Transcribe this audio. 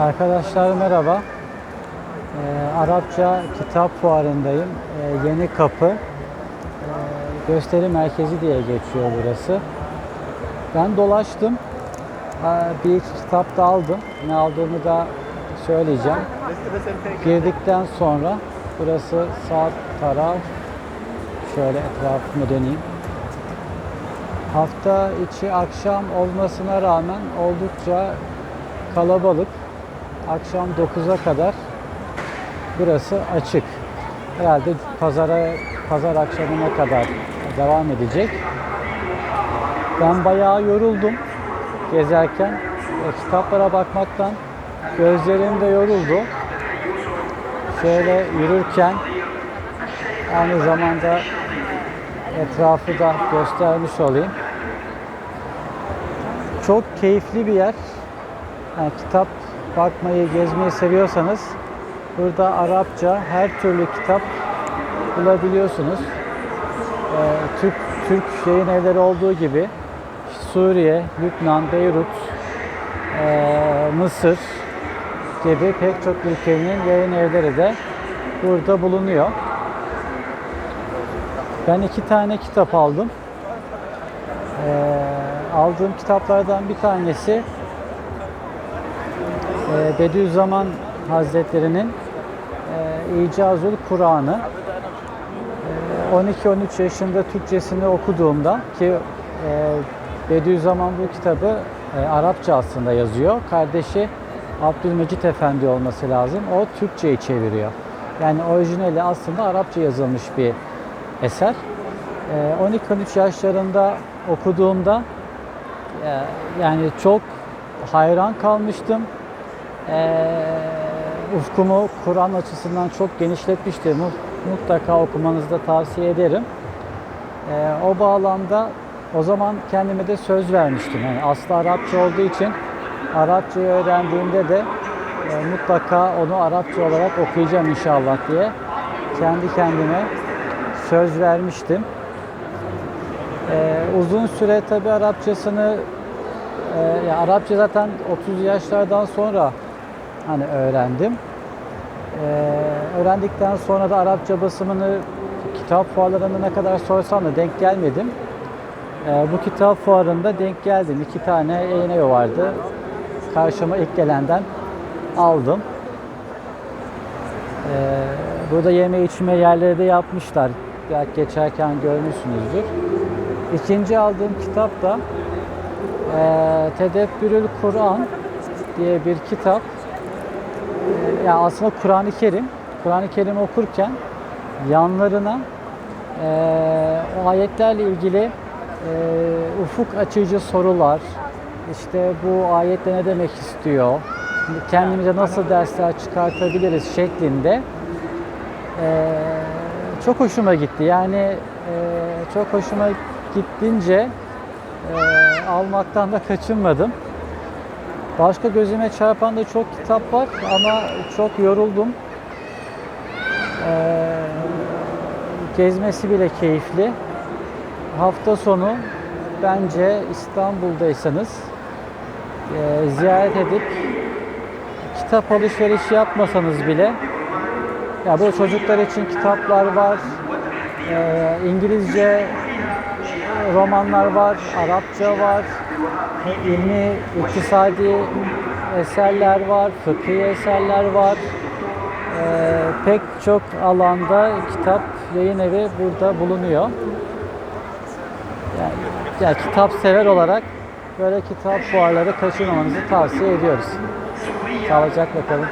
Arkadaşlar merhaba. Ee, Arapça kitap fuarındayım. Ee, Yeni Kapı. Ee, gösteri merkezi diye geçiyor burası. Ben dolaştım. Ee, bir iki kitap da aldım. Ne aldığımı da söyleyeceğim. Girdikten sonra burası sağ taraf. Şöyle etrafımı döneyim. Hafta içi akşam olmasına rağmen oldukça kalabalık. Akşam 9'a kadar burası açık. Herhalde pazara pazar akşamına kadar devam edecek. Ben bayağı yoruldum gezerken. E, kitaplara bakmaktan gözlerim de yoruldu. Şöyle yürürken aynı zamanda etrafı da göstermiş olayım. Çok keyifli bir yer. Yani kitap bakmayı, gezmeyi seviyorsanız burada Arapça her türlü kitap bulabiliyorsunuz. Ee, Türk Türk yayın evleri olduğu gibi Suriye, Lübnan, Beyrut, ee, Mısır gibi pek çok ülkenin yayın evleri de burada bulunuyor. Ben iki tane kitap aldım. Ee, aldığım kitaplardan bir tanesi e, Bediüzzaman Hazretleri'nin e, İcazül Kur'an'ı. E, 12-13 yaşında Türkçesini okuduğumda ki e, Bediüzzaman bu kitabı e, Arapça aslında yazıyor. Kardeşi Abdülmecit Efendi olması lazım. O Türkçe'yi çeviriyor. Yani orijinali aslında Arapça yazılmış bir eser. E, 12-13 yaşlarında okuduğumda e, yani çok hayran kalmıştım. E, ufkumu Kur'an açısından çok genişletmişti. Mu- Mutlaka okumanızı da tavsiye ederim. E, o bağlamda o zaman kendime de söz vermiştim. Yani aslı Arapça olduğu için Arapçayı öğrendiğimde de e, mutlaka onu Arapça olarak okuyacağım inşallah diye kendi kendime söz vermiştim. E, uzun süre tabi Arapçasını e, ya Arapça zaten 30 yaşlardan sonra hani öğrendim. E, öğrendikten sonra da Arapça basımını kitap fuarlarında ne kadar sorsam da denk gelmedim. E, bu kitap fuarında denk geldim. İki tane yayın evi vardı. Karşıma ilk gelenden aldım. E, burada yeme içme yerleri de yapmışlar. Belki geçerken görmüşsünüzdür. İkinci aldığım kitap da e, Tedebbürül Kur'an diye bir kitap. Yani aslında Kur'an-ı Kerim. Kur'an-ı Kerim okurken yanlarına e, o ayetlerle ilgili e, ufuk açıcı sorular, işte bu ayette ne demek istiyor, kendimize nasıl dersler çıkartabiliriz şeklinde e, çok hoşuma gitti. Yani e, çok hoşuma gittince e, almaktan da kaçınmadım. Başka gözüme çarpan da çok kitap var ama çok yoruldum. E, gezmesi bile keyifli. Hafta sonu bence İstanbul'daysanız e, ziyaret edip kitap alışverişi yapmasanız bile ya böyle çocuklar için kitaplar var, e, İngilizce romanlar var, Arapça var, ilmi, iktisadi eserler var, fıkhi eserler var. E, pek çok alanda kitap yayın evi burada bulunuyor. Yani, yani kitap sever olarak böyle kitap fuarları kaçırmamanızı tavsiye ediyoruz. Sağlıcakla kalın.